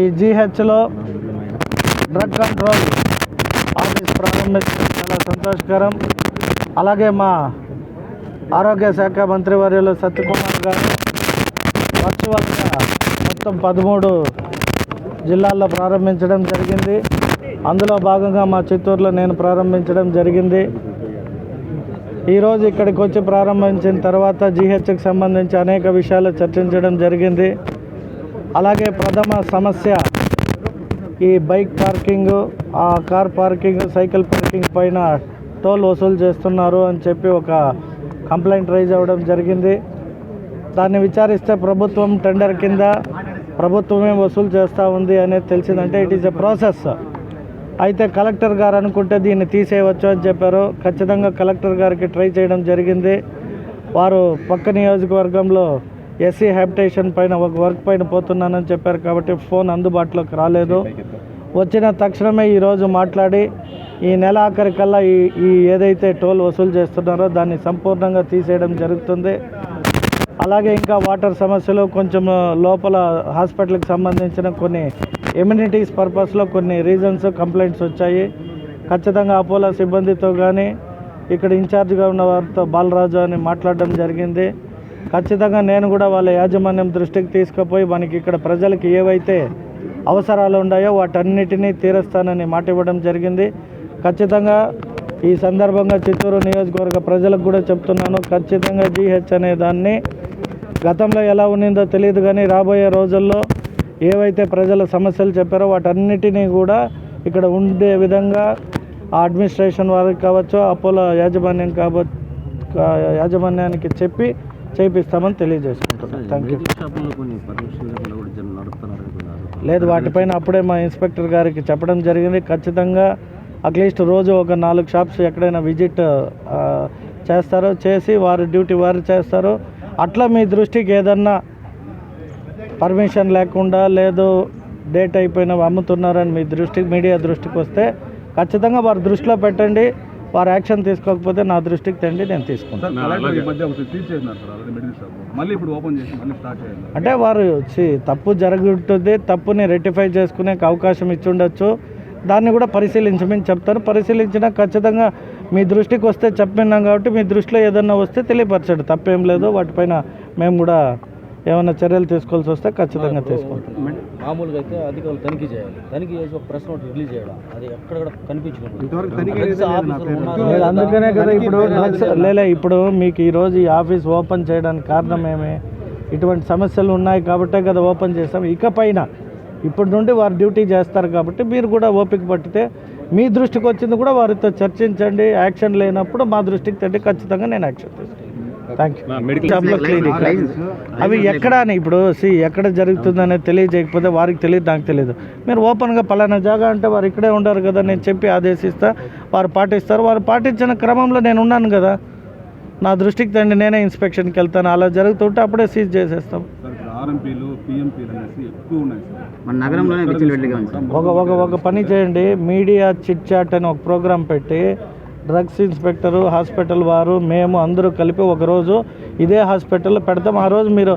ఈ జీహెచ్లో drug control office ప్రారంభించడం చాలా సంతోషకరం. అలాగే మా ఆరోగ్య శాఖ మంత్రివర్యులు సత్యకుమార్ గారు వర్చువల్గా మొత్తం పదమూడు జిల్లాల్లో ప్రారంభించడం జరిగింది. అందులో భాగంగా మా చిత్తూరులో నేను ప్రారంభించడం జరిగింది. ఈరోజు ఇక్కడికి వచ్చి ప్రారంభించిన తర్వాత జీహెచ్కి సంబంధించి అనేక విషయాలు చర్చించడం జరిగింది. అలాగే ప్రథమ సమస్య ఈ బైక్ పార్కింగ్ ఆ కార్ పార్కింగ్ సైకిల్ పార్కింగ్ పైన టోల్ వసూలు చేస్తున్నారు అని చెప్పి ఒక కంప్లైంట్ రైజ్ అవ్వడం జరిగింది. దాన్ని విచారిస్తే ప్రభుత్వం టెండర్ కింద ప్రభుత్వమే వసూలు చేస్తూ ఉంది అనేది తెలిసిందంటే ఇట్ ఈస్ ఎ ప్రాసెస్ అయితే కలెక్టర్ గారు అనుకుంటే దీన్ని తీసేయవచ్చు అని చెప్పారు. ఖచ్చితంగా కలెక్టర్ గారికి ట్రై చేయడం జరిగింది. వారు పక్క నియోజకవర్గంలో ఎస్సీ హ్యాబిటేషన్ పైన ఒక వర్క్ పైన పోతున్నానని చెప్పారు కాబట్టి ఫోన్ అందుబాటులోకి రాలేదు. వచ్చిన తక్షణమే ఈరోజు మాట్లాడి ఈ నెల ఆఖరికల్లా ఈ ఈ ఏదైతే టోల్ వసూలు చేస్తున్నారో దాన్ని సంపూర్ణంగా తీసేయడం జరుగుతుంది. అలాగే ఇంకా వాటర్ సమస్యలు కొంచెం లోపల హాస్పిటల్కి సంబంధించిన కొన్ని ఎమ్యూనిటీస్ పర్పస్లో కొన్ని రీజన్స్ కంప్లైంట్స్ వచ్చాయి. ఖచ్చితంగా అపోలో సిబ్బందితో కానీ ఇక్కడ ఇన్ఛార్జ్గా ఉన్న వారితో బాలరాజు అని మాట్లాడడం జరిగింది. ఖచ్చితంగా నేను కూడా వాళ్ళ యాజమాన్యం దృష్టికి తీసుకుపోయి మనకి ఇక్కడ ప్రజలకి ఏవైతే అవసరాలు ఉన్నాయో వాటన్నిటినీ తీరుస్తానని మాట ఇవ్వడం జరిగింది. ఖచ్చితంగా ఈ సందర్భంగా చిత్తూరు నియోజకవర్గ ప్రజలకు కూడా చెప్తున్నాను ఖచ్చితంగా జీహెచ్ అనే దాన్ని గతంలో ఎలా ఉన్నిందో తెలియదు కానీ రాబోయే రోజుల్లో ఏవైతే ప్రజల సమస్యలు చెప్పారో వాటన్నిటినీ కూడా ఇక్కడ ఉండే విధంగా ఆ అడ్మినిస్ట్రేషన్ వారికి కావచ్చు అపోలో యాజమాన్యం కావచ్చు యాజమాన్యానికి చెప్పి చేపిస్తామని తెలియజేసుకుంటున్నాను థ్యాంక్ యూ లేదు వాటిపైన అప్పుడే మా ఇన్స్పెక్టర్ గారికి చెప్పడం జరిగింది. ఖచ్చితంగా అట్లీస్ట్ రోజు ఒక నాలుగు షాప్స్ ఎక్కడైనా విజిట్ చేస్తారో చేసి వారి డ్యూటీ వారు చేస్తారు. అట్లా మీ దృష్టికి ఏదన్నా పర్మిషన్ లేకుండా లేదు డేట్ అయిపోయినవి అమ్ముతున్నారని మీ దృష్టికి మీడియా దృష్టికి వస్తే ఖచ్చితంగా వారి దృష్టిలో పెట్టండి. వారు యాక్షన్ తీసుకోకపోతే నా దృష్టికి తెండి నేను తీసుకుంటాను. సార్ కలెక్టర్ ఈ మధ్య ఒకటి తీసేసినారు సార్ ఆల్రెడీ మెడికల్ షాప్ మళ్ళీ ఇప్పుడు ఓపెన్ చేసి మళ్ళీ స్టార్ట్ చేయాలి. అంటే వారు చి తప్పు జరుగుతుంది తప్పుని రెక్టిఫై చేసుకునే అవకాశం ఇచ్చి ఉండొచ్చు. దాన్ని కూడా పరిశీలించమని చెప్తారు పరిశీలించినా ఖచ్చితంగా మీ దృష్టికి వస్తే చెప్పినాం కాబట్టి మీ దృష్టిలో ఏదన్నా వస్తే తెలియపరచండి. తప్పేం లేదు వాటిపైన మేము కూడా ఏమైనా చర్యలు తీసుకోవాల్సి వస్తే ఖచ్చితంగా తీసుకుంటాం. మామూలుగా అయితే అధికారులు తనిఖీ చేయాలి. తనిఖీ చేసి ఒక ప్రెస్ నోట్ రిలీజ్ చేయడం అది ఎక్కడ కూడా. లేదు, అందుకనే కదా ఇప్పుడు లేలే ఇప్పుడు మీకు ఈరోజు ఈ ఆఫీస్ ఓపెన్ చేయడానికి కారణం ఏమి? ఇటువంటి సమస్యలు ఉన్నాయి కాబట్టే కదా ఓపెన్ చేసాం ఇకపైన ఇప్పటి నుండి వారు డ్యూటీ చేస్తారు కాబట్టి మీరు కూడా ఓపిక పట్టితే మీ దృష్టికి వచ్చింది కూడా వారితో చర్చించండి. యాక్షన్ లేనప్పుడు మా దృష్టికి తెండి. ఖచ్చితంగా నేను యాక్షన్ తీసుకుంటాను. థ్యాంక్ యూ క్లినిక్ అవి ఎక్కడ అని ఇప్పుడు సి ఎక్కడ జరుగుతుందనేది తెలియజేయకపోతే వారికి తెలియదు నాకు తెలియదు. మీరు ఓపెన్గా పలానా జాగా అంటే వారు ఇక్కడే ఉండరు కదా నేను చెప్పి ఆదేశిస్తా వారు పాటిస్తారు. వారు పాటించిన క్రమంలో నేను ఉన్నాను కదా. నా దృష్టికి తండి నేనే ఇన్స్పెక్షన్కి వెళ్తాను. అలా జరుగుతుంటే అప్పుడే సీజ్ చేసేస్తాం. ఒక ఒక ఒక పని చేయండి. మీడియా చిట్ చాట్ అని ఒక ప్రోగ్రాం పెట్టి డ్రగ్స్ ఇన్స్పెక్టరు హాస్పిటల్ వారు మేము అందరూ కలిపి ఒకరోజు ఇదే హాస్పిటల్లో పెడతాం. ఆ రోజు మీరు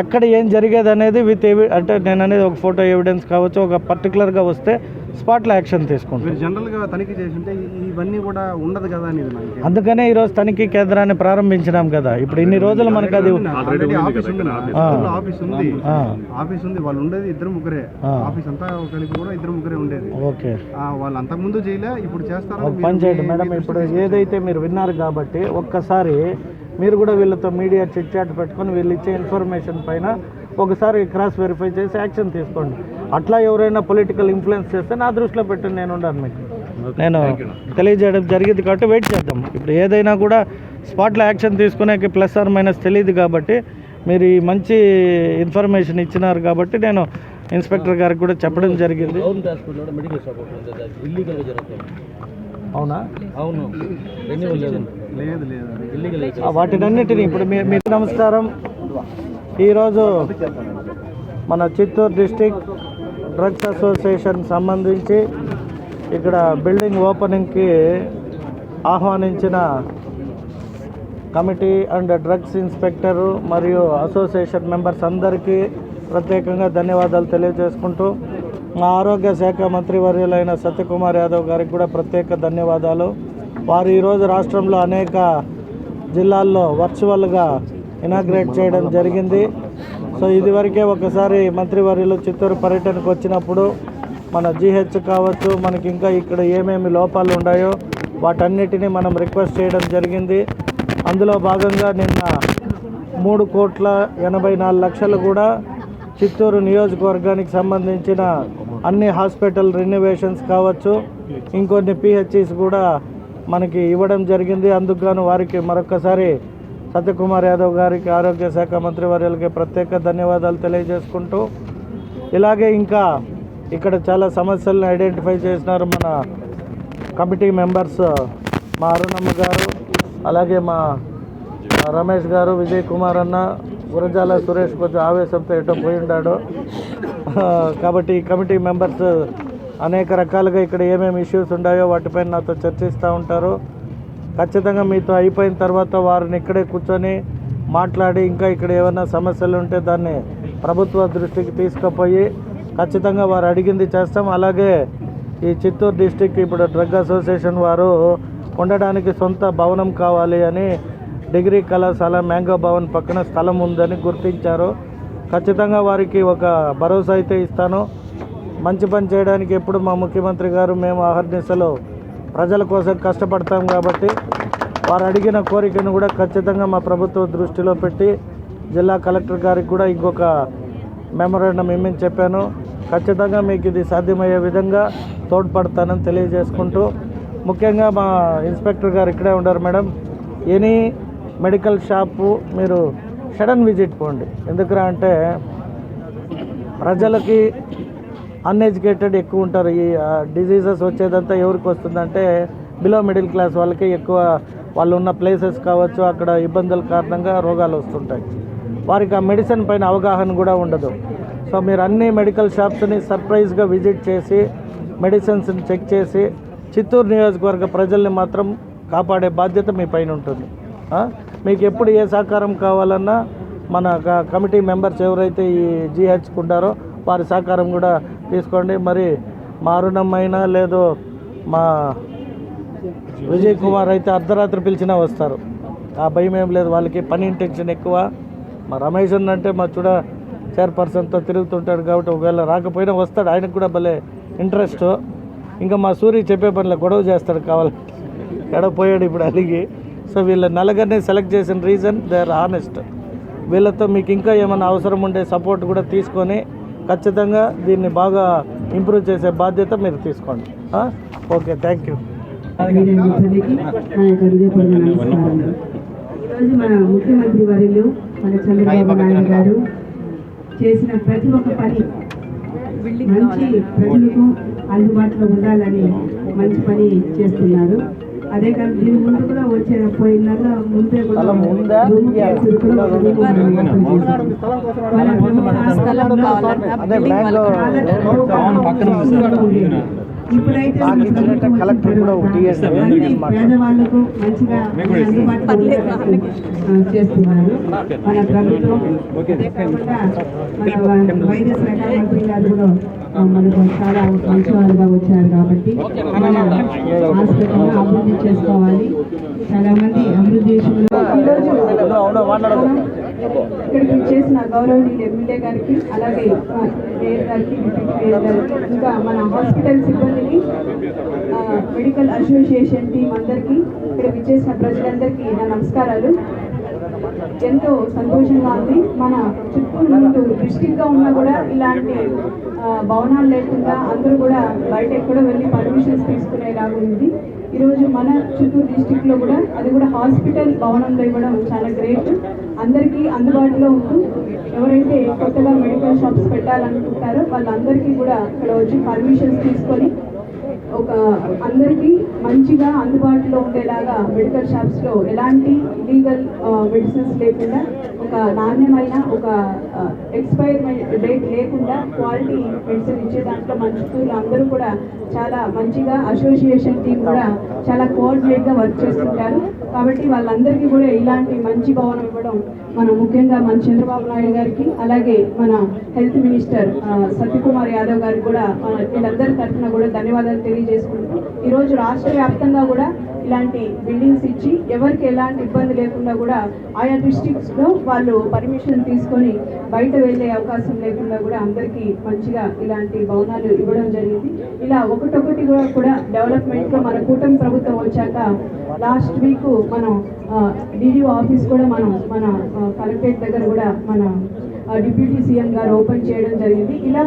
ఎక్కడ ఏం జరిగేది అనేది విత్ ఎవి అంటే నేను అనేది ఒక ఫోటో ఎవిడెన్స్ కావచ్చు ఒక పర్టికులర్గా వస్తే స్పాట్లో యాక్షన్ తీసుకుంటాం. మీరు జనరల్గా తనిఖీ చేసి ఉంటే ఇవన్నీ కూడా ఆఫీస్ కదా అనేది నాకు అందుకనే ఈరోజు తనిఖీ కేంద్రాన్ని ప్రారంభించినాం కదా. ఇప్పుడు ఇన్ని రోజులు మనకు అది ఆల్రెడీ ఆఫీస్ ఉంది. ఆఫీస్ ఉంది. ఆ. ఆఫీస్ ఉంది. వాళ్ళు ఉండేది ఇద్దరు ముగ్గురే. ఆఫీస్ అంతా కలిపి కూడా ఇద్దరు ముగ్గురే ఉండేది. ఓకే. ఆ, వాళ్ళు అంతకుముందు చేయలే ఇప్పుడు చేస్తారు పని చేయండి మేడం. ఇప్పుడు ఏదైతే మీరు విన్నారు కాబట్టి ఒక్కసారి మీరు కూడా వీళ్ళతో మీడియా చిట్ చాట్ పెట్టుకొని వీళ్ళు ఇచ్చే ఇన్ఫర్మేషన్ పైన ఒకసారి క్రాస్ వెరిఫై చేసి యాక్షన్ తీసుకోండి. అట్లా ఎవరైనా పొలిటికల్ ఇన్ఫ్లుయెన్స్ చేస్తే నా దృష్టిలో పెట్టండి నేను ఉండాను మీకు. నేను తెలియజేయడం జరిగింది కాబట్టి వెయిట్ చేద్దాం. ఇప్పుడు ఏదైనా కూడా స్పాట్లో యాక్షన్ తీసుకునే ప్లస్ ఆర్ మైనస్ తెలియదు కాబట్టి మీరు ఈ మంచి ఇన్ఫర్మేషన్ ఇచ్చినారు కాబట్టి నేను ఇన్స్పెక్టర్ గారికి కూడా చెప్పడం జరిగింది. అవునా అవును? వాటినన్నిటిని ఇప్పుడు మీ మీకు నమస్కారం. ఈరోజు మన చిత్తూరు డిస్టిక్ డ్రగ్స్ అసోసియేషన్ సంబంధించి ఇక్కడ బిల్డింగ్ ఓపెనింగ్కి ఆహ్వానించిన కమిటీ అండ్ డ్రగ్స్ ఇన్స్పెక్టరు మరియు అసోసియేషన్ మెంబర్స్ అందరికీ ప్రత్యేకంగా ధన్యవాదాలు తెలియజేసుకుంటూ మా ఆరోగ్య శాఖ మంత్రి వర్యులైన సత్యకుమార్ యాదవ్ గారికి కూడా ప్రత్యేక ధన్యవాదాలు. వారు ఈరోజు రాష్ట్రంలో అనేక జిల్లాల్లో వర్చువల్గా ఇనాగ్రేట్ చేయడం జరిగింది. సో ఇదివరకే ఒకసారి మంత్రివర్యులు చిత్తూరు పర్యటనకు వచ్చినప్పుడు మన జీహెచ్ కావచ్చు మనకి ఇంకా ఇక్కడ ఏమేమి లోపాలు ఉన్నాయో వాటన్నిటిని మనం రిక్వెస్ట్ చేయడం జరిగింది. అందులో భాగంగా నిన్న మూడు కోట్ల ఎనభై నాలుగు లక్షలు కూడా చిత్తూరు నియోజకవర్గానికి సంబంధించిన అన్ని హాస్పిటల్ రెన్యువేషన్స్ కావచ్చు ఇంకొన్ని పిహెచ్ఈస్ కూడా మనకి ఇవ్వడం జరిగింది. అందుకు గాను వారికి మరొకసారి సత్యకుమార్ యాదవ్ గారికి ఆరోగ్య శాఖ మంత్రి వర్యులకి ప్రత్యేక ధన్యవాదాలు తెలియజేసుకుంటూ ఇలాగే ఇంకా ఇక్కడ చాలా సమస్యలను ఐడెంటిఫై చేసినారు మన కమిటీ మెంబర్స్ మా అరుణమ్మ గారు అలాగే మా రమేష్ గారు విజయ్ కుమార్ అన్న గురజాల సురేష్ కొంచెం ఆవేశంతో ఎటో పోయి ఉన్నాడు కాబట్టి ఈ కమిటీ మెంబర్స్ అనేక రకాలుగా ఇక్కడ ఏమేమి ఇష్యూస్ ఉన్నాయో వాటిపైన నాతో చర్చిస్తూ ఉంటారు. ఖచ్చితంగా మీతో అయిపోయిన తర్వాత వారిని ఇక్కడే కూర్చొని మాట్లాడి ఇంకా ఇక్కడ ఏమైనా సమస్యలు ఉంటే దాన్ని ప్రభుత్వ దృష్టికి తీసుకుపోయి ఖచ్చితంగా వారు అడిగింది చేస్తాం. అలాగే ఈ చిత్తూరు డిస్టిక్ ఇప్పుడు డ్రగ్ అసోసియేషన్ వారు ఉండడానికి సొంత భవనం కావాలి అని డిగ్రీ కళాశాల మ్యాంగో భవన్ పక్కన స్థలం ఉందని గుర్తించారు. ఖచ్చితంగా వారికి ఒక భరోసా అయితే ఇస్తాను. మంచి పని చేయడానికి ఎప్పుడు మా ముఖ్యమంత్రి గారు మేము ఆహర్నిశలో ప్రజల కోసం కష్టపడతాం కాబట్టి వారు అడిగిన కోరికను కూడా ఖచ్చితంగా మా ప్రభుత్వ దృష్టిలో పెట్టి జిల్లా కలెక్టర్ గారికి కూడా ఇంకొక మెమోరాండం ఇమ్మని చెప్పాను. ఖచ్చితంగా మీకు ఇది సాధ్యమయ్యే విధంగా తోడ్పడతానని తెలియజేసుకుంటూ ముఖ్యంగా మా ఇన్స్పెక్టర్ గారు ఇక్కడే ఉన్నారు మేడం. ఎనీ మెడికల్ షాపు మీరు సడన్ విజిట్ పోండి. ఎందుకురా అంటే ప్రజలకి అన్ఎడ్యుకేటెడ్ ఎక్కువ ఉంటారు. ఈ డిజీజెస్ వచ్చేదంతా ఎవరికి వస్తుందంటే బిలో మిడిల్ క్లాస్ వాళ్ళకి ఎక్కువ వాళ్ళు ఉన్న ప్లేసెస్ కావచ్చు అక్కడ ఇబ్బందుల కారణంగా రోగాలు వస్తుంటాయి. వారికి ఆ మెడిసిన్ పైన అవగాహన కూడా ఉండదు. సో మీరు అన్ని మెడికల్ షాప్స్ని సర్ప్రైజ్గా విజిట్ చేసి మెడిసిన్స్ని చెక్ చేసి చిత్తూరు నియోజకవర్గ ప్రజల్ని మాత్రం కాపాడే బాధ్యత మీ పైన ఉంటుంది. మీకు ఎప్పుడు ఏ సహకారం కావాలన్నా మన కమిటీ మెంబర్స్ ఎవరైతే ఈ జీహెచ్కి ఉంటారో వారి సహకారం కూడా తీసుకోండి. మరి మా అరుణమ్మైనా లేదో మా విజయ్ కుమార్ అయితే అర్ధరాత్రి పిలిచినా వస్తారు. ఆ భయం ఏం లేదు. వాళ్ళకి పని ఇంటెన్షన్ ఎక్కువ. మా రమేష్ అన్న అంటే మా చూడ చైర్పర్సన్తో తిరుగుతుంటాడు కాబట్టి ఒకవేళ రాకపోయినా వస్తాడు. ఆయనకు కూడా భలే ఇంట్రెస్ట్ ఇంకా మా సూర్య చెప్పే పనిలో గొడవ చేస్తాడు కావాలంటే. ఎడ పోయాడు ఇప్పుడు అలిగి. సో వీళ్ళ నలుగురిని సెలెక్ట్ చేసిన రీజన్ దే ఆర్ ఆనెస్ట్ వీళ్ళతో మీకు ఇంకా ఏమైనా అవసరం ఉండే సపోర్ట్ కూడా తీసుకొని ఖచ్చితంగా దీన్ని బాగా ఇంప్రూవ్ చేసే బాధ్యత మీరు తీసుకోండి. Okay thank you. ఈరోజు మన ముఖ్యమంత్రి వర్యులు మన చంద్రబాబు నాయుడు గారు చేసిన ప్రతి ఒక్క పని మంచి ప్రజలకు అందుబాటులో ఉండాలని మంచి పని చేస్తున్నారు. అదే కాదు దీని ముందు కూడా వచ్చే పోయిన ముందే కూడా రూమ్ కేసులు ఇప్పుడైతే కలెక్టర్ కూడా. పేదవాళ్ళకు మంచిగా అందుబాటులో చేస్తున్నారు. మన ప్రభుత్వం మన వైద్య శాఖ మంత్రి గారు కూడా ఆ, మనకు చాలా మంచి వారుగా వచ్చారు కాబట్టి మన హాస్పిటల్ అభివృద్ధి చేసుకోవాలి. చాలా మంది అభివృద్ధి విషయంలో ఈరోజు ఇక్కడికి చేసిన గౌరవనీయులు ఎమ్మెల్యే గారికి అలాగే మేయర్ గారికి డిప్యూటీ మేయర్ గారికి ఇంకా మన హాస్పిటల్ సిబ్బందికి ఆ, మెడికల్ అసోసియేషన్ టీం అందరికీ ఇక్కడ విచ్చేసిన ప్రజలందరికీ నా నమస్కారాలు. ఎంతో సంతోషంగా ఉంది. మన చుట్టూ ముందు డిస్టిక్గా ఉన్నా కూడా ఇలాంటి భవనాలు లేకుండా అందరూ కూడా బయట ఎక్కడో వెళ్ళి పర్మిషన్స్ తీసుకునేలాగా ఉంది. ఈరోజు మన చిత్తూరు డిస్టిక్లో కూడా అది కూడా హాస్పిటల్ భవనంలో ఇవ్వడం చాలా గ్రేట్. అందరికీ అందుబాటులో ఉంటూ ఎవరైతే కొత్తగా మెడికల్ షాప్స్ పెట్టాలనుకుంటారో వాళ్ళందరికీ కూడా ఇక్కడ వచ్చి పర్మిషన్స్ తీసుకొని ఒక అందరికీ మంచిగా అందుబాటులో ఉండేలాగా మెడికల్ షాప్స్లో ఎలాంటి లీగల్ మెడిసిన్స్ లేకుండా ఒక నాణ్యమైన ఒక ఎక్స్పైర్ డేట్ లేకుండా క్వాలిటీ మెడిసిన్ ఇచ్చే దాంట్లో మన చిత్తూరులో అందరూ కూడా చాలా మంచిగా అసోసియేషన్ టీం కూడా చాలా కోఆర్డినేట్గా వర్క్ చేస్తుంటారు. కాబట్టి వాళ్ళందరికీ కూడా ఇలాంటి మంచి భవనం ఇవ్వడం మన ముఖ్యంగా మన చంద్రబాబు నాయుడు గారికి అలాగే మన హెల్త్ మినిస్టర్ ఆ, సత్యకుమార్ యాదవ్ గారికి కూడా వీళ్ళందరి తరఫున కూడా ధన్యవాదాలు తెలియజేసుకుంటూ ఈరోజు రాష్ట్ర వ్యాప్తంగా కూడా ఇలాంటి బిల్డింగ్స్ ఇచ్చి ఎవరికి ఎలాంటి ఇబ్బంది లేకుండా కూడా ఆయా డిస్ట్రిక్ట్స్లో వాళ్ళు పర్మిషన్ తీసుకొని బయట వెళ్ళే అవకాశం లేకుండా కూడా అందరికీ మంచిగా ఇలాంటి భవనాలు ఇవ్వడం జరిగింది. ఇలా ఒకటొకటి కూడా కూడా డెవలప్మెంట్లో మన కూటమి ప్రభుత్వం వచ్చాక లాస్ట్ వీక్ మనం డిడిఓ ఆఫీస్ కూడా మనం మన కలెక్టరేట్ దగ్గర కూడా మన డిప్యూటీ సీఎం గారు ఓపెన్ చేయడం జరిగింది. ఇలా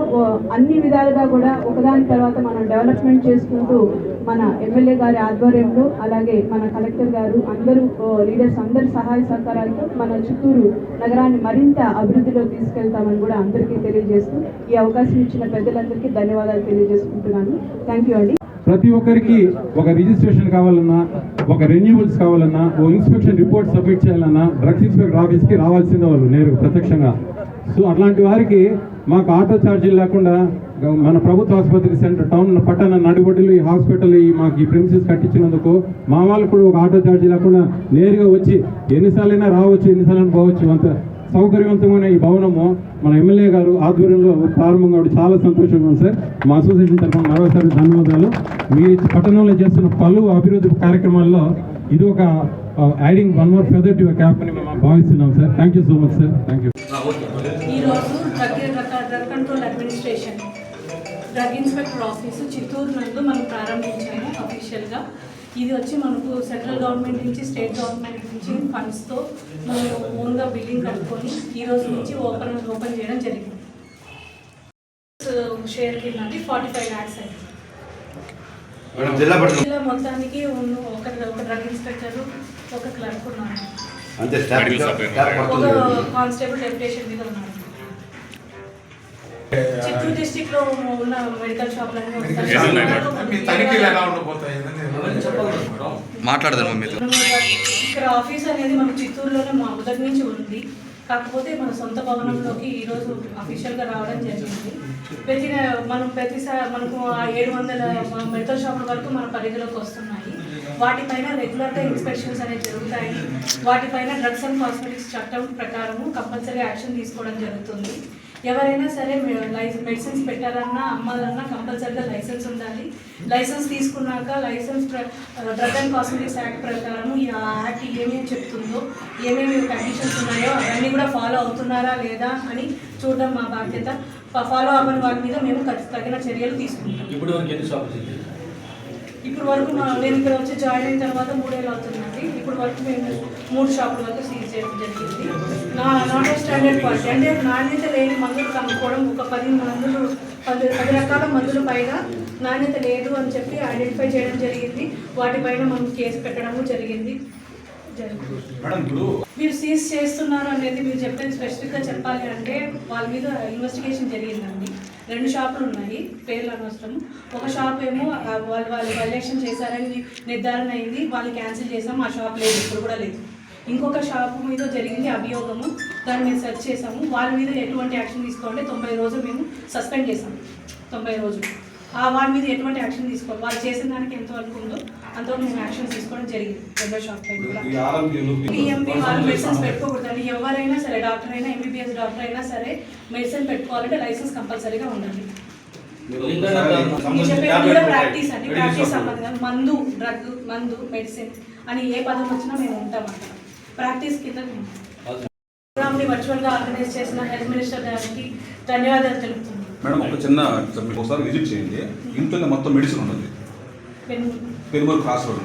అన్ని విధాలుగా కూడా ఒకదాని తర్వాత మనం డెవలప్మెంట్ చేసుకుంటూ మన ఎమ్మెల్యే గారి ఆధ్వర్యంలో అలాగే మన కలెక్టర్ గారు అందరూ లీడర్స్ అందరి సహాయ సహకారాలతో మన చిత్తూరు నగరాన్ని మరింత అభివృద్ధిలో తీసుకెళ్తామని కూడా అందరికీ తెలియజేస్తూ ఈ అవకాశం ఇచ్చిన పెద్దలందరికీ ధన్యవాదాలు తెలియజేసుకుంటున్నాను. థ్యాంక్ యూ అండి. ప్రతి ఒక్కరికి ఒక రిజిస్ట్రేషన్ కావాలన్నా ఒక రెన్యూవల్స్ కావాలన్నా ఓ ఇన్స్పెక్షన్ రిపోర్ట్ సబ్మిట్ చేయాలన్నా డ్రగ్స్ ఇన్స్పెక్టర్ ఆఫీస్కి రావాల్సిందే వాళ్ళు నేరుగా ప్రత్యక్షంగా. సో అట్లాంటి వారికి మాకు ఆటో ఛార్జీలు లేకుండా మన ప్రభుత్వ ఆసుపత్రి సెంటర్ టౌన్ పట్టణ నడిబొడ్డులు ఈ హాస్పిటల్ ఈ మాకు ఈ ప్రిన్సెస్ కట్టించినందుకు మా వాళ్ళకు కూడా ఒక ఆటో ఛార్జీ లేకుండా నేరుగా వచ్చి ఎన్నిసార్లైనా రావచ్చు ఎన్నిసార్లు పోవచ్చు అంత సౌకర్యవంతమైన ఈ భవనము మన ఎమ్మెల్యే గారు ఆధ్వర్యంలో ప్రారంభం కావడం చాలా సంతోషంగా ఉంది సార్. మా అసోసియేషన్ తరఫున మరోసారి ధన్యవాదాలు. మీ పట్టణంలో చేస్తున్న పలు అభివృద్ధి కార్యక్రమాల్లో ఇది ఒక adding one more feather to cap అని మేము భావిస్తున్నాం sir. Thank you so much sir thank you ఈరోజు drug drug control administration drug inspector office Chittoor నందు మనం ప్రారంభించాము అఫీషియల్గా ఇది వచ్చి మనకు సెంట్రల్ గవర్నమెంట్ నుంచి స్టేట్ గవర్నమెంట్ నుంచి ఫండ్స్తో మనం ఓన్గా బిల్డింగ్ కట్టుకొని ఈ రోజు నుంచి ఓపెన్ ఓపెన్ చేయడం జరిగింది. షేర్ కింద ఫార్టీ ఫైవ్ ల్యాక్స్ అయింది జిల్లా మొత్తానికి ఒక డ్రగ్ ఇన్స్పెక్టర్ ఒక క్లర్క్ ఉన్నారు. అంతే స్టాఫ్ స్టాఫ్ ఒక పడుతుంది. కానిస్టేబుల్ డెప్యుటేషన్ మీద ఉన్నారు చిత్తూరు డిస్టిక్లో ఉన్న మెడికల్ షాపులన్నీ మాట్లాడదాం ఇక్కడ ఆఫీస్ అనేది మన చిత్తూరులోనే మా మొదటి నుంచి ఉంది. కాకపోతే మన సొంత భవనంలోకి ఈరోజు అఫీషియల్గా రావడం జరిగింది. ప్రతి మనం ప్రతిసారి మనకు ఆ ఏడు వందల మెడికల్ షాపుల వరకు మన పరిధిలోకి వస్తున్నాయి. వాటిపైన రెగ్యులర్గా ఇన్స్పెక్షన్స్ అనేవి జరుగుతాయి. వాటిపైన డ్రగ్స్ అండ్ కాస్మెటిక్స్ చట్టం ప్రకారము కంపల్సరీ యాక్షన్ తీసుకోవడం జరుగుతుంది. ఎవరైనా సరే మెడిసిన్స్ పెట్టాలన్నా అమ్మాలన్నా కంపల్సరీగా లైసెన్స్ ఉండాలి. లైసెన్స్ తీసుకున్నాక license drug and cosmetics act ప్రకారం ఈ యాక్ట్ ఏమేమి చెప్తుందో ఏమేమి కండిషన్స్ ఉన్నాయో అవన్నీ కూడా ఫాలో అవుతున్నారా లేదా అని చూడడం మా బాధ్యత. ఫాలో అవ్వని వాటి మీద మేము తగిన చర్యలు తీసుకుంటాం. ఇప్పుడు వరకు ఎన్ని షాపులు చేశారు? ఇప్పుడు వరకు మా నేను ఇక్కడ వచ్చి జాయిన్ అయిన తర్వాత మూడేళ్ళు అవుతుందండి. ఇప్పుడు వరకు మేము మూడు షాపుల వరకు సీజ్ చేయడం జరిగింది. నా నాట్ స్టాండర్డ్ క్వాలిటీ అంటే నాణ్యత లేని మందులు కనుక్కోవడం ఒక పది మందులు పది పది రకాల మందులు పైగా నాణ్యత లేదు అని చెప్పి ఐడెంటిఫై చేయడం జరిగింది. వాటిపైన మనం కేసు పెట్టడము జరిగింది. మీరు సీజ్ చేస్తున్నారు అనేది మీరు చెప్పేది స్పెసిఫిక్గా చెప్పాలి అంటే వాళ్ళ మీద ఇన్వెస్టిగేషన్ జరిగిందండి. రెండు షాపులు ఉన్నాయి పేర్లు అనవసరం. ఒక షాప్ ఏమో వాళ్ళు వాళ్ళు వైలేషన్ చేశారని నిర్ధారణ అయింది వాళ్ళు క్యాన్సిల్ చేసాం ఆ షాప్ లేదు ఇప్పుడు కూడా లేదు. ఇంకొక షాప్ మీద జరిగింది అభియోగము దాన్ని మేము సెర్చ్ చేసాము వాళ్ళ మీద ఎటువంటి యాక్షన్ తీసుకోవాలంటే తొంభై రోజులు మేము సస్పెండ్ చేసాము తొంభై రోజులు. ఆ వాళ్ళ మీద ఎటువంటి యాక్షన్ తీసుకోవాలి వాళ్ళు చేసిన దానికి ఎంతవరకు ఉందో అంతవరకు మేము యాక్షన్ తీసుకోవడం జరిగింది. రెండో షాప్ పిఎంపీ వాళ్ళు మెడిసిన్స్ పెట్టుకోకూడదండి ఎవరైనా సరే డాక్టర్ అయినా ఎంబీబీఎస్ డాక్టర్ అయినా సరే మెడిసిన్ పెట్టుకోవాలంటే లైసెన్స్ కంపల్సరీగా ఉండాలి. ప్రాక్టీస్ అండి. ప్రాక్టీస్ సంబంధం మందు డ్రగ్ మందు మెడిసిన్ అని ఏ పదం వచ్చినా మేము ఉంటాం అక్కడ ప్రాక్టీస్ కింద మేము ప్రోగ్రామ్ని వర్చువల్గా ఆర్గనైజ్ చేసిన హెల్త్ మినిస్టర్ గారికి ధన్యవాదాలు తెలుపుతున్నాను మేడం ఒక చిన్న మీకు ఒకసారి విజిట్ చేయండి. ఇంట్లోనే మొత్తం మెడిసిన్ ఉంటుంది పెన్- పెరుమూరు క్రాస్ రోడ్.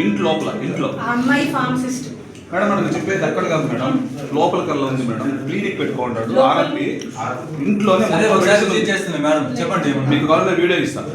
ఇంటి లోపల ఇంట్లో ఆ అమ్మాయి ఫార్మసిస్ట్ మేడం చెప్పేది అక్కడ కాదు మేడం. లోపల కల్లా ఉంది మేడం. క్లినిక్. ఆర్ఎంపీ. ఇంట్లోనే మేడం. చెప్పండి మీకు కావాలంటే వీడియో ఇస్తాను.